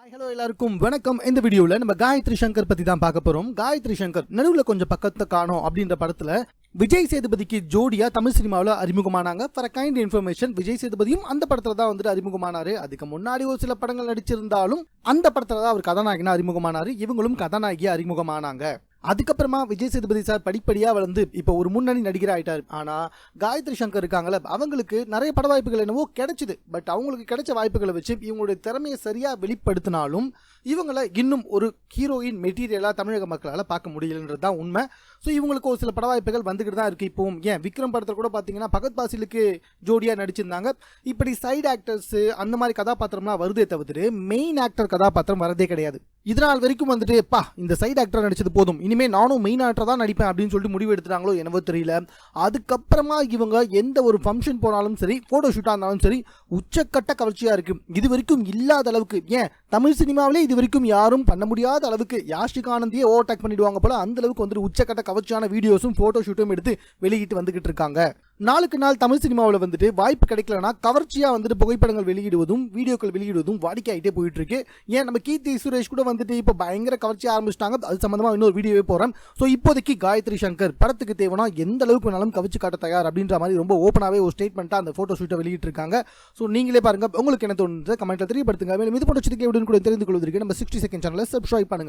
Hi hello எல்லாருக்கும். வணக்கம். இந்த வீடியோவில் நம்ம காயத்ரி சங்கர் பற்றி தான் பார்க்க போகிறோம் காயத்ரி சங்கர் நடுவில் கொஞ்சம் பக்கத்தை காணோம் அப்படின்ற படத்தில் விஜய் சேதுபதிக்கு ஜோடியா தமிழ் சினிமாவில் அறிமுகமானாங்க. ஃபார் கைண்ட் இன்ஃபர்மேஷன் விஜய் சேதுபதியும் அந்த படத்தில் தான் வந்துட்டு அறிமுகமானாரு. அதுக்கு முன்னாடி ஒரு சில படங்கள் நடிச்சிருந்தாலும் அந்த படத்தில் தான் அவர் கதாநாயகனா அறிமுகமானாரு. இவங்களும் கதாநாயகியா அறிமுகமானாங்க. அதுக்கப்புறமா விஜய் சேதுபதி சார் படிப்படியாக வளர்ந்து இப்போ ஒரு முன்னணி நடிகர் ஆயிட்டார். ஆனால் காயத்ரி சங்கர் இருக்காங்கள அவங்களுக்கு நிறைய பட வாய்ப்புகள் என்னவோ கிடைச்சிது. பட் அவங்களுக்கு கிடைச்ச வாய்ப்புகளை வச்சு இவங்களுடைய திறமையை சரியாக வெளிப்படுத்தினாலும் இவங்களை இன்னும் ஒரு ஹீரோயின் மெட்டீரியலாக தமிழக மக்களால் பார்க்க முடியலன்றது தான் உண்மை. ஸோ இவங்களுக்கு ஒரு சில பட வாய்ப்புகள் வந்துக்கிட்டு தான் இருக்குது இப்போவும். ஏன்? விக்ரம் படத்தில் கூட பார்த்தீங்கன்னா பகத் பாசிலுக்கு ஜோடியாக நடிச்சிருந்தாங்க. இப்படி சைடு ஆக்டர்ஸு அந்த மாதிரி கதாபாத்திரம்லாம் வருதே தவிர்த்து மெயின் ஆக்டர் கதாபாத்திரம் வரதே கிடையாது. இதனால் வரைக்கும் வந்துட்டு பா இந்த சைடு ஆக்டர் நடிச்சது போதும். இனிமே நானும் மெயின் ஆக்டர் தான் நடிப்பேன் அப்படின்னு சொல்லிட்டு முடிவு எடுத்துட்டாங்களோ என்னவோ தெரியல. அதுக்கப்புறமா இவங்க எந்த ஒரு ஃபங்க்ஷன் போனாலும் சரி ஃபோட்டோ ஷூட்டாக இருந்தாலும் சரி உச்சக்கட்ட கவர்ச்சியாக இருக்கு. இது வரைக்கும் இல்லாத அளவுக்கு. ஏன்? தமிழ் சினிமாவிலே இது வரைக்கும் யாரும் பண்ண முடியாத அளவுக்கு யாஷிக் ஆனந்தியே ஓவர்டேக் பண்ணிடுவாங்க போல அந்த அளவுக்கு வந்துட்டு உச்சக்கட்ட கவர்ச்சியான வீடியோஸும் ஃபோட்டோ ஷூட்டும் எடுத்து வெளியிட்டு வந்துகிட்டு இருக்காங்க. நாளுக்கு நாள் தமிழ் சினிமாவில் வந்துட்டு வாய்ப்பு கிடைக்கலனா கவர்ச்சியாக வந்துட்டு புகைப்படங்கள் வெளியிடுவதும் வீடியோக்கள் வெளியிடுவதும் வாடிக்கையாகிட்டே போயிட்டு இருக்கு ஏன் நம்ம கீர்த்தி சுரேஷ் கூட வந்துட்டு இப்போ பயங்கர கவர்ச்சியாக ஆரம்பிச்சிட்டாங்க. அது சம்மந்தமாக இன்னொரு வீடியோவே போகிறேன் ஸோ இப்போதைக்கு காயத்ரி சங்கர் படத்துக்கு தேவைன்னா எந்த அளவுக்கு வேணாலும் கவர்ச்சி காட்ட தயார் அப்படின்ற மாதிரி ரொம்ப ஓப்பனாகவே ஒரு ஸ்டேட்மெண்ட்டாக அந்த ஃபோட்டோ ஷூட்டை வெளியிட்டிருக்காங்க. ஸோ நீங்களே பாருங்க. உங்களுக்கு என்ன தோணுது? கமெண்ட்டில் தெரியப்படுத்துங்க. மேலும் இது போட்ட சித்திக்கை கூட தெரிந்து கொள்வதற்கு நம்ம சிக்ஸ்டி செகண்ட் சேனலை சப்ஸ்கிரைப் பண்ணுங்க.